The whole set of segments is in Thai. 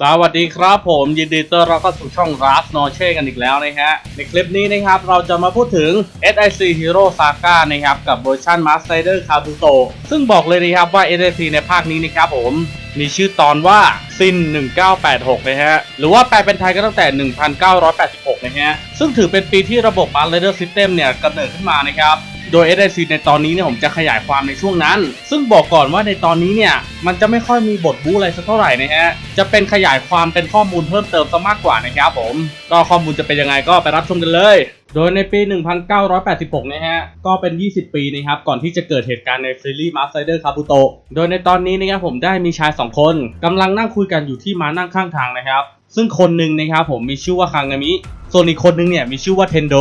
สวัสดีครับผมยินดีต้อนรับเข้าสู่ช่อง r a s n o c h e กันอีกแล้วนะฮะ ในคลิปนี้นะครับเราจะมาพูดถึง SIC Hero Saga นะครับ กับเวอร์ชัน Master Rider Kabuto ซึ่งบอกเลยนะครับว่า SIC ในภาคนี้นะครับผมมีชื่อตอนว่าซิน 1986 นะฮะ หรือว่าแปลเป็นไทยก็ตั้งแต่ 1986 นะฮะ ซึ่งถือเป็นปีที่ระบบ Master Rider System เนี่ยกำเนิดขึ้นมานะครับ โดย SIC ในตอนนี้เนี่ยผมจะขยายความในช่วงนั้น ซึ่งบอกก่อนว่าในตอนนี้เนี่ยมันจะไม่ค่อยมีบทบู๊อะไรสักเท่าไหร่นะฮะ จะเป็นขยายความเป็นข้อมูลเพิ่มเติมซะมากกว่านะครับผมก็ข้อมูลจะเป็นยังไงก็ไปรับชมกันเลย โดยในปี 1986 นะฮะ ก็เป็น 20 ปีนะครับ ก่อนที่จะเกิดเหตุการณ์ในซีรีส์ Master Rider Kabuto โดยในตอนนี้นะครับผมได้มีชาย 2 คนกำลังนั่งคุยกันอยู่ที่ม้านั่งข้างทางนะครับ ซึ่งคนหนึ่งนะครับผมมีชื่อว่าคังามิ ส่วนอีกคนหนึงเนี่ยมีชื่อว่าเทนโด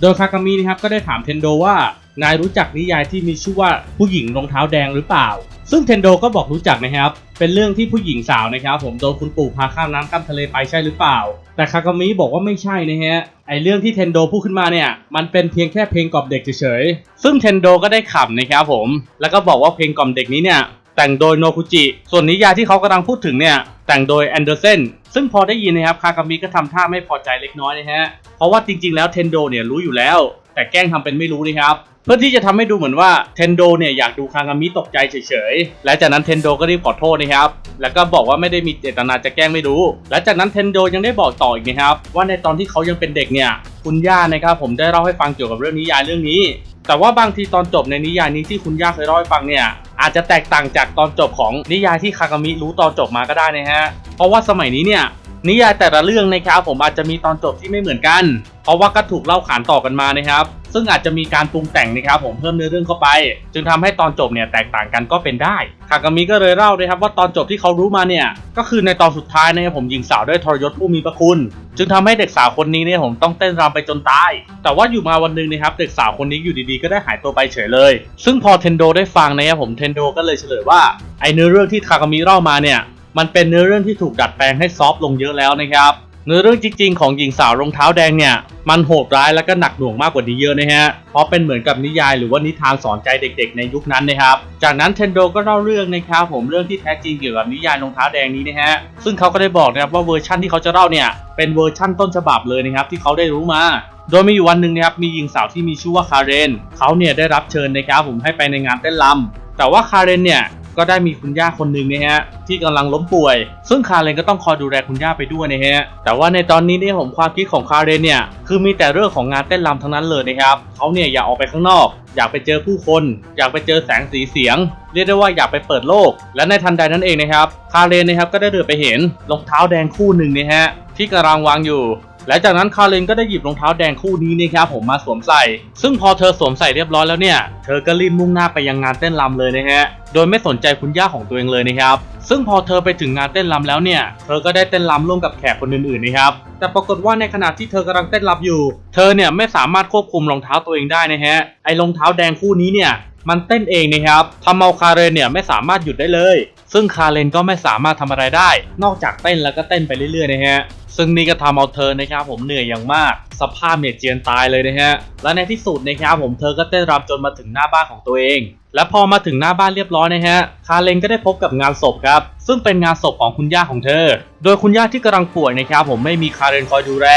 โดยคากามินะครับก็ได้ถามเทนโดว่า นายรู้จักนิยายที่มีชื่อว่าผู้หญิงรองเท้าแดงหรือเปล่า ซึ่งเทนโดก็บอกรู้จักนะครับ เป็นเรื่องที่ผู้หญิงสาวนะครับ ผมโดนคุณปู่พาข้ามน้ำข้ามทะเลไปใช่หรือเปล่า แต่คากามิบอกว่าไม่ใช่นะฮะ ไอเรื่องที่เทนโดพูดขึ้นมาเนี่ย มันเป็นเพียงแค่เพลงกล่อมเด็กเฉยๆ ซึ่งเทนโดก็ได้ขำนะครับผม แล้วก็บอกว่าเพลงกล่อมเด็กนี้เนี่ยแต่งโดยโนคุจิ ส่วนนิยายที่เขากำลังพูดถึงเนี่ย แต่งโดยแอนเดอร์เซน ซึ่งพอได้ยินนะครับ คากามิก็ทำท่าไม่พอใจเล็กน้อยนะฮะ เพราะว่าจริงๆ แล้วเทนโดเนี่ยรู้อยู่แล้ว แต่แกล้งทำเป็นไม่รู้นะครับ เพื่อที่จะทำให้ดูเหมือนว่าเทนโดเนี่ยอยากดูคางามิตกใจเฉยๆ และจากนั้นเทนโดก็รีบขอโทษนะครับ แล้วก็บอกว่าไม่ได้มีเจตนาจะแกล้งไม่รู้ และจากนั้นเทนโดยังได้บอกต่ออีกนะครับ ว่าในตอนที่เขายังเป็นเด็กเนี่ยคุณย่านะครับผมได้เล่าให้ฟังเกี่ยวกับเรื่องนิยายเรื่องนี้ แต่ว่าบางทีตอนจบในนิยายนี้ที่คุณย่าเคยเล่าให้ฟังเนี่ยอาจจะแตกต่างจากตอนจบของนิยายที่คากามิรู้ตอนจบมาก็ได้นะฮะเพราะว่าสมัยนี้เนี่ยนิยายแต่ละเรื่องนะครับผมอาจจะมีตอนจบที่ไม่เหมือนกัน ราะว่าก็ถูกเล่าขานต่อกันมานะครับ ซึ่งอาจจะมีการปรุงแต่งนะครับผมเพิ่มเนื้อเรื่องเข้าไป จึงทำให้ตอนจบเนี่ยแตกต่างกันก็เป็นได้คากามิก็เลยเล่าด้วยครับว่าตอนจบที่เขารู้มาเนี่ยก็คือในตอนสุดท้ายนะครับผมหญิงสาวได้ทรยศผู้มีพระคุณ จึงทำให้เด็กสาวคนนี้เนี่ยผมต้องเต้นรำไปจนตาย แต่ว่าอยู่มาวันหนึงนะครับเด็กสาวคนนี้อยู่ดีๆ ก็ได้หายตัวไปเฉยเลย ซึ่งพอเทนโดได้ฟังนะครับผมเทนโดก็เลยเฉลยว่าไอเนื้อเรื่องที่คากามิเล่ามาเนี่ยมันเป็นเนื้อเรื่องที่ถูกดัดแปลงให้ซอฟลงเยอะแล้วนะครับ เนื้อเรื่องจริง ๆ ของหญิงสาวรองเท้าแดงเนี่ย มันโหดร้ายและก็หนักหน่วงมากกว่านี้เยอะนะฮะ เพราะเป็นเหมือนกับนิยายหรือว่านิทานสอนใจเด็ก ๆ ในยุคนั้นนะครับ จากนั้นเทนโดก็เล่าเรื่องนะครับผมเรื่องที่แท้จริงเกี่ยวกับนิยายรองเท้าแดงนี้นะฮะ ซึ่งเขาก็ได้บอกนะครับว่าเวอร์ชั่นที่เขาจะเล่าเนี่ยเป็นเวอร์ชั่นต้นฉบับเลยนะครับที่เขาได้รู้มาโดยมีอยู่วันหนึ่งนะครับมีหญิงสาวที่มีชื่อว่าคาเรนเขาเนี่ยได้รับเชิญนะครับผมให้ไปในงานเต้นรำแต่ว่าคาเรนเนี่ย ก็ได้มีคุณย่าคนหนึ่งนะฮะที่กำลังล้มป่วย ซึ่งคาเรนก็ต้องคอยดูแลคุณย่าไปด้วยนะฮะแต่ว่าในตอนนี้เนี่ยผมความคิดของคาเรนเนี่ยคือมีแต่เรื่องของงานเต้นรำทั้งนั้นเลยนะครับเขาเนี่ยอยากออกไปข้างนอก อยากไปเจอผู้คน อยากไปเจอแสงสีเสียง เรียกได้ว่าอยากไปเปิดโลก และในทันใดนั้นเองนะครับคาเรนนะครับก็ได้เดินไปเห็นรองเท้าแดงคู่หนึ่งนะฮะที่กำลังวางอยู่และจากนั้นคาเรนก็ได้หยิบรองเท้าแดงคู่นี้นะครับผมมาสวมใส่ ซึ่งพอเธอสวมใส่เรียบร้อยแล้วเนี่ย เธอก็รีบมุ่งหน้าไปยังงานเต้นรำเลยนะฮะ โดยไม่สนใจคุณย่าของตัวเองเลยนะครับ ซึ่งพอเธอไปถึงงานเต้นรำแล้วเนี่ย เธอก็ได้เต้นรำร่วมกับแขกคนอื่นๆนะครับ แต่ปรากฏว่าในขณะที่เธอกำลังเต้นรำอยู่ เธอเนี่ยไม่สามารถควบคุมรองเท้าตัวเองได้นะฮะ ไอ้รองเท้าแดงคู่นี้เนี่ยมันเต้นเองนะครับทำเอาคาเรนเนี่ยไม่สามารถหยุดได้เลย ซึ่งคาเรนก็ไม่สามารถทำอะไรได้ นอกจากเต้นแล้วก็เต้นไปเรื่อยๆนะฮะ ซึ่งนี่ก็ทำเอาเธอนะครับผมเหนื่อยอย่างมาก สภาพเนี่ยเจียนตายเลยนะฮะ และในที่สุดนะครับผมเธอก็เต้นรำจนมาถึงหน้าบ้านของตัวเอง และพอมาถึงหน้าบ้านเรียบร้อยนะฮะ คาเรนก็ได้พบกับงานศพครับ ซึ่งเป็นงานศพของคุณย่าของเธอ โดยคุณย่าที่กำลังป่วยนะครับผมไม่มีคาเรนคอยดูแล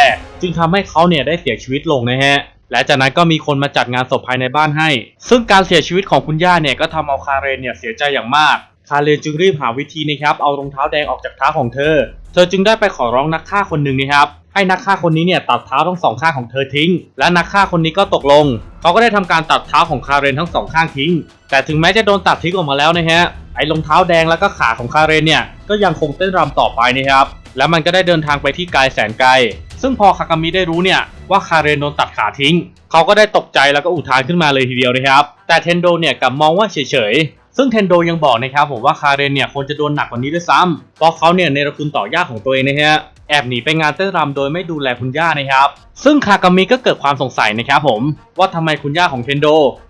จึงทำให้เขาเนี่ยได้เสียชีวิตลงนะฮะ และจากนั้นก็มีคนมาจัดงานศพภายในบ้านให้ ซึ่งการเสียชีวิตของคุณย่าเนี่ยก็ทำเอาคาเรนเนี่ยเสียใจอย่างมาก คาเรนจึงรีบหาวิธีนะครับ เอารองเท้าแดงออกจากเท้าของเธอ เธอจึงได้ไปขอร้องนักฆ่าคนหนึ่งนะครับ ให้นักฆ่าคนนี้เนี่ยตัดเท้าทั้งสองข้างของเธอทิ้ง และนักฆ่าคนนี้ก็ตกลง เขาก็ได้ทำการตัดเท้าของคาเรนทั้งสองข้างทิ้ง แต่ถึงแม้จะโดนตัดทิ้งออกมาแล้วนะฮะ ไอ้รองเท้าแดงแล้วก็ขาของคาเรนเนี่ยก็ยังคงเต้นรำต่อไปนะครับ และมันก็ได้เดินทางไปที่ไกลแสนไกล ซึ่งพอคากามิได้รู้เนี่ยว่าคาเรนโดนตัดขาทิ้ง เขาก็ได้ตกใจแล้วก็อุทานขึ้นมาเลยทีเดียวนะครับ แต่เทนโดเนี่ยกลับมองว่าเฉยๆซึ่งเทนโดยังบอกนะครับผมว่าคาเรนเนี่ยควรจะโดนหนักกว่านี้ด้วยซ้ำเพราะเขาเนี่ยเนรคุณต่อย่าของตัวเองนะฮะ แอบหนีไปงานเต้นรำโดยไม่ดูแลคุณย่านะครับ ซึ่งคากามิก็เกิดความสงสัยนะครับผม ว่าทำไมคุณย่าของเทนโด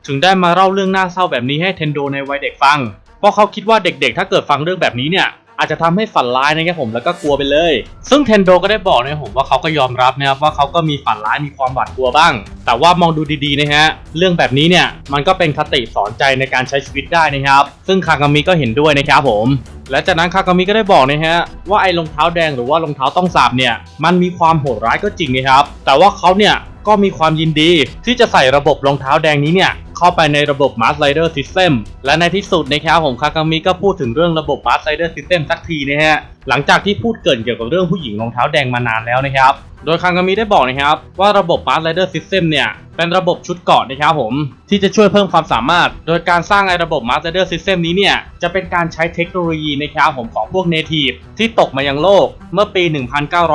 ถึงได้มาเล่าเรื่องน่าเศร้าแบบนี้ให้เทนโดในวัยเด็กฟัง เพราะเขาคิดว่าเด็กๆ ถ้าเกิดฟังเรื่องแบบนี้เนี่ย อาจจะทำให้ฝันร้ายนะครับผมแล้วก็กลัวไปเลย ซึ่งเทนโดก็ได้บอกนะครับผมว่าเขาก็ยอมรับนะครับว่าเขาก็มีฝันร้ายมีความหวาดกลัวบ้าง แต่ว่ามองดูดีๆนะฮะเรื่องแบบนี้เนี่ยมันก็เป็นคติสอนใจในการใช้ชีวิตได้นะครับ ซึ่งคากามิก็เห็นด้วยนะครับผมและจากนั้นคากามิก็ได้บอกนะฮะว่าไอ้รองเท้าแดงหรือว่ารองเท้าต้องสาบเนี่ยมันมีความโหดร้ายก็จริงนะครับแต่ว่าเขาเนี่ยก็มีความยินดีที่จะใส่ระบบรองเท้าแดงนี้เนี่ย เข้าไปในระบบ Mars Rider System และในที่สุดนะครับผมคากามิก็พูดถึงเรื่องระบบ Mars Rider System สักทีนะฮะหลังจากที่พูดเกินเกี่ยวกับเรื่องผู้หญิงรองเท้าแดงมานานแล้วนะครับโดยคางามิได้บอกนะครับว่าระบบ Mars Rider System เนี่ยเป็นระบบชุดเกาะนะครับผมที่จะช่วยเพิ่มความสามารถ โดยการสร้างไอ้ระบบ Mars Rider System นี้เนี่ยจะเป็นการใช้เทคโนโลยีนะครับผมของพวก Native ที่ตกมายังโลกเมื่อปี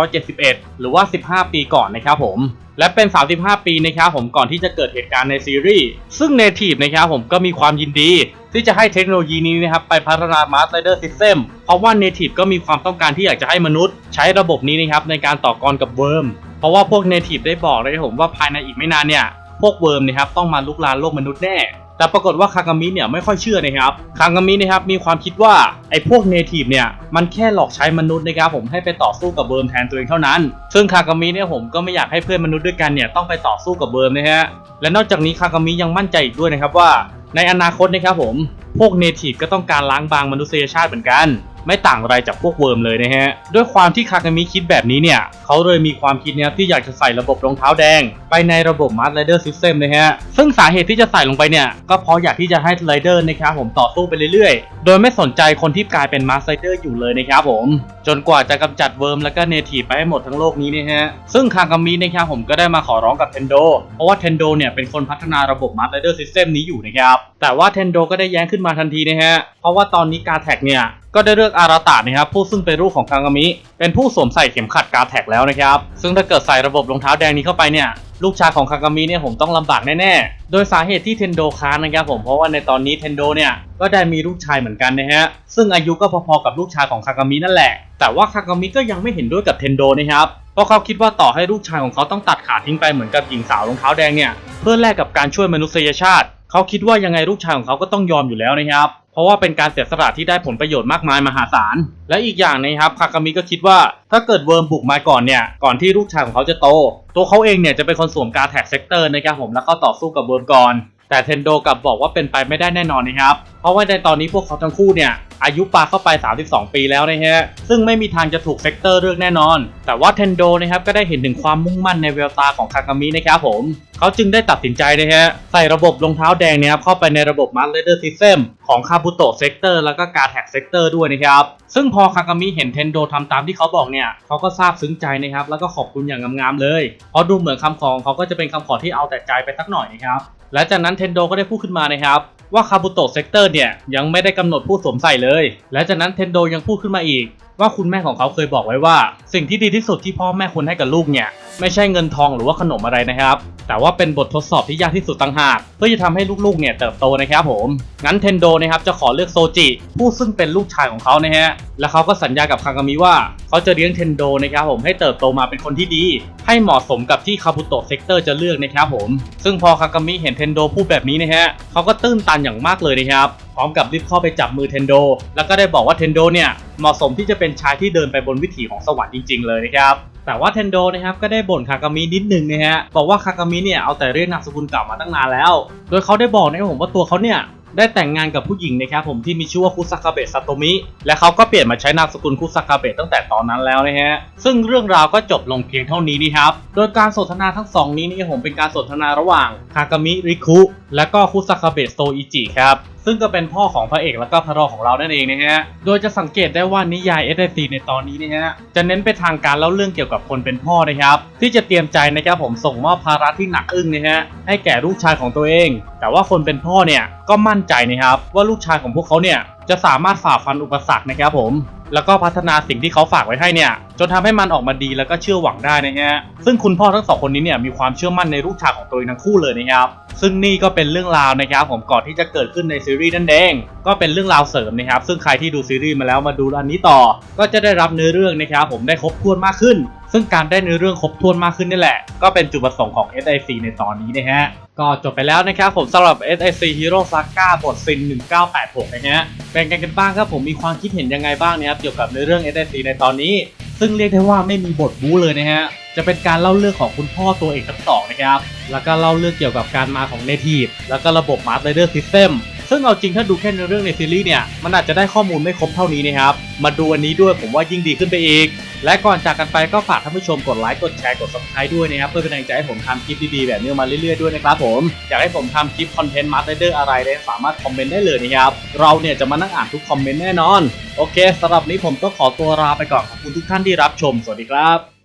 1971 หรือว่า 15 ปีก่อนนะครับผม และเป็น 35 ปีนะครับผมก่อนที่จะเกิดเหตุการณ์ในซีรีส์ ซึ่ง Native นะครับผมก็มีความยินดี ที่จะให้เทคโนโลยีนี้นะครับไปพัฒนา Mars Rider System เพราะว่า Native ก็มีความต้องการที่อยากจะให้มนุษย์ ใช้ระบบนี้นะครับในการต่อกรกับเวิร์มเพราะว่าพวก Native ได้บอกเลยผมว่าภายในอีกไม่นานเนี่ยพวกเวิร์มนะครับต้องมาลุกลานโลกมนุษย์แน่ แต่ปรากฏว่าคากามิเนี่ยไม่ค่อยเชื่อนะครับคากามินะครับมีความคิดว่าไอ้พวกเนทีฟเนี่ยมันแค่หลอกใช้มนุษย์นะครับผมให้ไปต่อสู้กับเบิร์มแทนตัวเองเท่านั้น ซึ่งคากามิเนี่ยผมก็ไม่อยากให้เพื่อนมนุษย์ด้วยกันเนี่ยต้องไปต่อสู้กับเบิร์มนะฮะและนอกจากนี้คากามิยังมั่นใจอีกด้วยนะครับว่า ในอนาคตนะครับผมพวกเนทีฟก็ต้องการล้างบางมนุษยชาติเหมือนกัน ไม่ต่างอะไรจากพวกเวิร์มเลยนะฮะด้วยความที่คากามิคิดแบบนี้เนี่ยเขาเลยมีความคิดนะครับที่อยากจะใส่ระบบรองเท้าแดง ไปในระบบ Mars Rider System นะฮะซึ่งสาเหตุที่จะใส่ลงไปเนี่ยก็เพราะอยากที่จะให้ไรเดอร์นะครับผมต่อสู้ไปเรื่อยๆ โดยไม่สนใจคนที่กลายเป็น Mars Rider อร์อยู่เลยนะครับผม จนกว่าจะกำจัดเวิร์มแล้วก็เนทีฟไปให้หมดทั้งโลกนี้นะฮะซึ่งคากามินะครับผมก็ได้มาขอร้องกับเทนโดเพราะว่าเทนโดเนี่ยเป็นคนพัฒนาระบบ Mars Rider System นี้อยู่นะครับแต่ว่าเทนโดก็ได้แย้งขึ้นมาทันทีนะฮะเพราะว่าตอนนี้กาแท็กเนี่ย ก็ได้เลือกอาราตะนะครับผู้ซึ่งเป็นลูกของคางามิ เป็นผู้สวมใส่เข็มขัดกาแท็กแล้วนะครับ ซึ่งถ้าเกิดใส่ระบบรองเท้าแดงนี้เข้าไปเนี่ยลูกชายของคางามิเนี่ยผมต้องลำบากแน่ๆ โดยสาเหตุที่เทนโดค้านนะครับผมเพราะว่าในตอนนี้เทนโดเนี่ยก็ได้มีลูกชายเหมือนกันนะฮะ ซึ่งอายุก็พอๆกับลูกชายของคางามินั่นแหละ แต่ว่าคางามิก็ยังไม่เห็นด้วยกับเทนโดนะครับ เพราะเขาคิดว่าต่อให้ลูกชายของเขาต้องตัดขาทิ้งไปเหมือนกับหญิงสาวรองเท้าแดงเนี่ยเพื่อแลกกับการช่วยมนุษยชาติ เขาคิดว่ายังไงลูกชายของเขาก็ต้องยอมอยู่แล้วนะครับ เพราะว่าเป็นการเสียสละที่ได้ผลประโยชน์มากมายมหาศาล และอีกอย่างนะครับคากามิก็คิดว่าถ้าเกิดเวิร์มบุกมาก่อนเนี่ย ก่อนที่ลูกชายของเขาจะโต ตัวเขาเองเนี่ยจะเป็นคนสวมการแท็กเซกเตอร์นะครับผมแล้วก็ต่อสู้กับเวิร์มก่อน แต่เทนโดกลับบอกว่าเป็นไปไม่ได้แน่นอนนะครับ เพราะว่าในตอนนี้พวกเขาทั้งคู่เนี่ยอายุปาเข้าไป 32 ปีแล้วนะฮะ ซึ่งไม่มีทางจะถูกเซกเตอร์เลือกแน่นอน แต่ว่าเทนโดนะครับก็ได้เห็นถึงความมุ่งมั่นในแววตาของคากามินะครับผม เขาจึงได้ตัดสินใจนะฮะ ใส่ระบบรองเท้าแดงเนี่ยครับเข้าไปในระบบ Mars Rider System ของคาบุโตเซกเตอร์แล้วก็การแท็กเซกเตอร์ด้วยนะครับ ซึ่งพอคากามิเห็นเทนโดทำตามที่เขาบอกเนี่ยเขาก็ซาบซึ้งใจนะครับ แล้วก็ขอบคุณอย่างงามๆเลย เพราะดูเหมือนคำขอของเขาก็จะเป็นคำขอที่เอาแต่ใจไปสักหน่อยนะครับ และจากนั้นเทนโดก็ได้พูดขึ้นมานะครับว่าคาบุโตะเซกเตอร์เนี่ยยังไม่ได้กำหนดผู้สวมใส่เลย และจากนั้นเทนโดยังพูดขึ้นมาอีก ว่าคุณแม่ของเขาเคยบอกไว้ว่า สิ่งที่ดีที่สุดที่พ่อแม่ควรให้กับลูกเนี่ย ไม่ใช่เงินทองหรือว่าขนมอะไรนะครับ แต่ว่าเป็นบททดสอบที่ยากที่สุดต่างหาก เพื่อจะทำให้ลูกๆเนี่ยเติบโตนะครับผม งั้นเทนโดนะครับจะขอเลือกโซจิผู้ซึ่งเป็นลูกชายของเขานะฮะและเขาก็สัญญากับคางกามิว่าเขาจะเลี้ยงเทนโดนะครับผมให้เติบโตมาเป็นคนที่ดี ให้เหมาะสมกับที่คาบุโตะเซกเตอร์จะเลือกนะครับผม ซึ่งพอคางกามิเห็นเทนโดพูดแบบนี้นะฮะเขาก็ตื้นตันอย่างมากเลยนะครับ ร้อมกับรีบเข้าไปจับมือเทนโดแล้วก็ได้บอกว่าเทนโดเนี่ยเหมาะสมที่จะเป็นชายที่เดินไปบนวิถีของสวรรค์จริง ๆ เลยนะครับแต่ว่าเทนโดนะครับก็ได้บ่นคากามินิดนึงนะฮะบอกว่าคากามิเนี่ยเอาแต่เรียกนามสกุลเก่ามาตั้งนานแล้ว โดยเขาได้บอกนะครับผมว่าตัวเขาเนี่ยได้แต่งงานกับผู้หญิงนะครับผมที่มีชื่อว่าคุซากาเบะซาโตมิ และเขาก็เปลี่ยนมาใช้นามสกุลคุซากาเบะตั้งแต่ตอนนั้นแล้วนะฮะซึ่งเรื่องราวก็จบลงเพียงเท่านี้นี่ครับโดยการสนทนาทั้งสองนี้นี่ผมเป็นการสนทนาระหว่างคากามิริคุและก็คุซากาเบะโซอิจิครับซึ่งก็เป็นพ่อของพระเอกแล้วก็พระรองของเรานั่นเองนะฮะ โดยจะสังเกตได้ว่านิยาย s อ c ในตอนนี้นะฮะ จะเน้นไปทางการเล่าเรื่องเกี่ยวกับคนเป็นพ่อนะครับ ที่จะเตรียมใจนะครับผมส่งมอบภาระที่หนักอึ้งนะฮะให้แก่ลูกชายของตัวเอง แต่ว่าคนเป็นพ่อเนี่ยก็มั่นใจนะครับว่าลูกชายของพวกเขาเนี่ยจะสามารถฝ่าฟันอุปสรรคนะครับผม แล้วก็พัฒนาสิ่งที่เขาฝากไว้ให้เนี่ย จนทำให้มันออกมาดีแล้วก็เชื่อหวังได้นะฮะซึ่งคุณพ่อทั้งสองคนนี้เนี่ยมีความเชื่อมั่นในลูกชายของตัวเองทั้งคู่เลยนะครับซึ่งนี่ก็เป็นเรื่องราวนะครับผมก่อนที่จะเกิดขึ้นในซีรีส์นั่นเองก็เป็นเรื่องราวเสริมนะครับซึ่งใครที่ดูซีรีส์มาแล้วมาดูอันนี้ต่อ ก็จะได้รับเนื้อเรื่องนะครับผมได้ครบถ้วนมากขึ้น ซึ่งการได้เนื้อเรื่องครบถ้วนมากขึ้นนี่แหละ ก็เป็นจุดประสงค์ของ SIC ในตอนนี้นะฮะก็จบไปแล้วนะครับผมสำหรับ SIC Hero Saga บทซิน 1986 นะฮะเป็นกันกันบ้างครับผมมีความคิดเห็นยังไงบ้างนะครับเกี่ยวกับเนื้อเรื่อง SIC ในตอนนี้ ซึ่งเรียกได้ว่าไม่มีบทบู๊เลยนะฮะ จะเป็นการเล่าเรื่องของคุณพ่อตัวเอกทั้งสองนะครับ แล้วก็เล่าเรื่องเกี่ยวกับการมาของเนทีฟแล้วก็ระบบ Master Rider System ซึ่งเอาจริงถ้าดูแค่ในเรื่องในซีรีส์เนี่ย มันอาจจะได้ข้อมูลไม่ครบเท่านี้นะครับ มาดูอันนี้ด้วยผมว่ายิ่งดีขึ้นไปอีก และก่อนจากกันไปก็ฝากท่านผู้ชมกดไลค์กดแชร์กด subscribe ด้วยนะครับเพื่อเป็นกำลังใจให้ผมทำคลิปดีๆแบบนี้มาเรื่อยๆด้วยนะครับผมอยากให้ผมทำคลิปคอนเทนต์มาสเตอร์อะไรเนี่ยสามารถคอมเมนต์ได้เลยนะครับเราเนี่ยจะมานั่งอ่านทุกคอมเมนต์แน่นอน โอเคสำหรับนี้ผมก็ขอตัวลาไปก่อนขอบคุณทุกท่านที่รับชมสวัสดีครับ